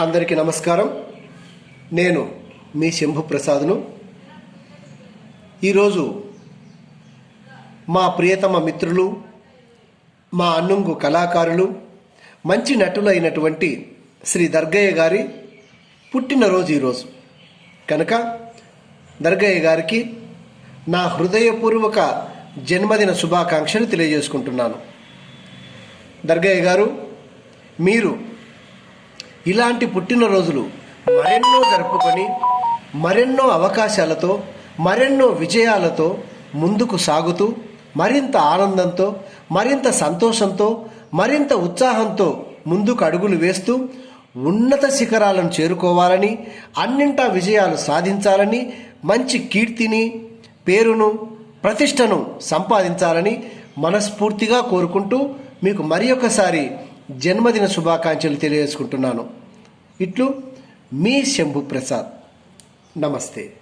అందరికీ నమస్కారం. నేను మీ శంభు ప్రసాద్ను ఈరోజు మా ప్రియతమ మిత్రులు మా అన్నుంగు కళాకారులు మంచి నటులైనటువంటి శ్రీ దర్గయ్య గారి పుట్టినరోజు ఈరోజు. కనుక దర్గయ్య గారికి నా హృదయపూర్వక జన్మదిన శుభాకాంక్షలు తెలియజేసుకుంటున్నాను. దర్గయ్య గారు మీరు ఇలాంటి పుట్టినరోజులు మరెన్నో జరుపుకొని మరెన్నో అవకాశాలతో మరెన్నో విజయాలతో ముందుకు సాగుతూ మరింత ఆనందంతో మరింత సంతోషంతో మరింత ఉత్సాహంతో ముందుకు అడుగులు వేస్తూ ఉన్నత శిఖరాలను చేరుకోవాలని అన్నింటా విజయాలు సాధించాలని మంచి కీర్తిని పేరును ప్రతిష్టను సంపాదించాలని మనస్ఫూర్తిగా కోరుకుంటూ మీకు మరి ఒకసారి జన్మదిన శుభాకాంక్షలు తెలియజేసుకుంటున్నాను. ఇట్లు మీ శంభు ప్రసాద్ నమస్తే.